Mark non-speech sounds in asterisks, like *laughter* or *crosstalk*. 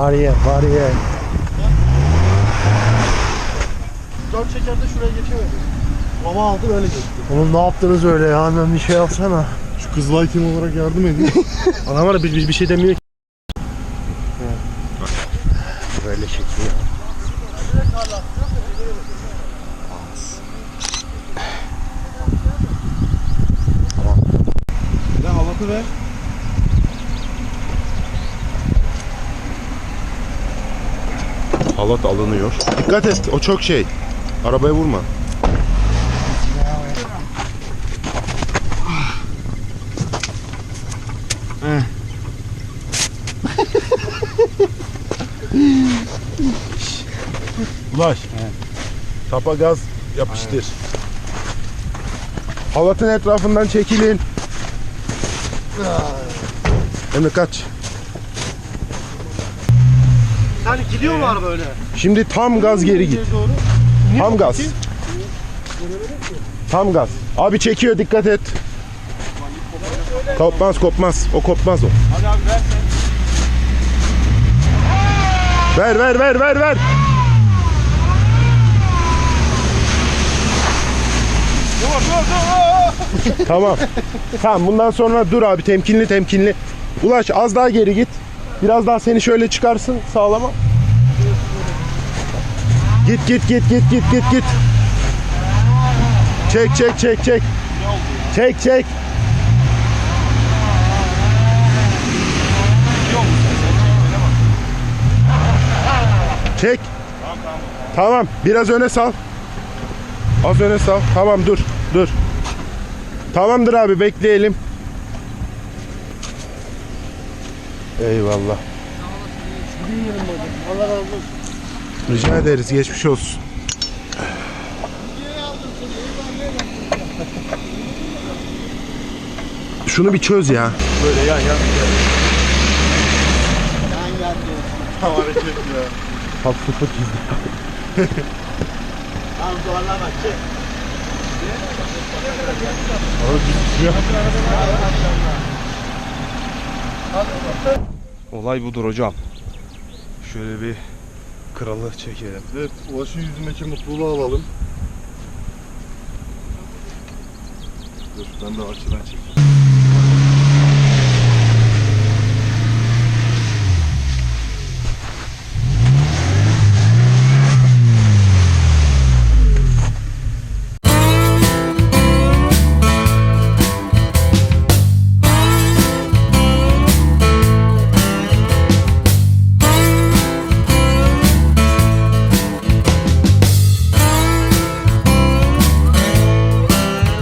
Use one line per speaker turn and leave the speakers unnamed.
Bariyer, bariyer.
Dört şekerde şuraya geçemedi. Ama aldı öyle geçti.
Oğlum ne yaptınız öyle ya? Hemen bir şey yapsana.
Şu Kızılay tim olarak yardım edin. *laughs*
Adam var ya biz, biz bir şey demiyor ki. Böyle çekiyor.
Bir de halatı ver.
Halat alınıyor. Dikkat et o çok şey. Arabaya vurma. Ulaş. Tapa gaz yapıştır. Halatın etrafından çekilin. Emre kaç.
Yani gidiyor mu araba öyle?
Şimdi tam gaz geri git. Tam gaz. Tam gaz. Abi çekiyor dikkat et. Kopmaz kopmaz. O kopmaz o.
Hadi abi ver.
Ver ver ver ver ver.
Dur dur dur.
Tamam. Tamam bundan sonra dur abi temkinli temkinli. Ulaş az daha geri git. Biraz daha seni şöyle çıkarsın sağlama. Git git git git git git git. Çek çek çek çek. Çek çek. Çek. Tamam. Biraz öne sal. Az öne sal. Tamam dur. Dur. Tamamdır abi bekleyelim. Eyvallah.
Allah razı olsun.
Rica ederiz. Geçmiş olsun. Şunu bir çöz ya.
Böyle yan yan. Yan yan. Tam hareket ya.
Top sıfır çizdi.
Tamam zorlama çek.
Olay budur hocam. Şöyle bir kralı çekelim.
Evet, Ulaş'ın yüzündeki mutluluğu alalım. Dur, ben de açıdan çekeyim.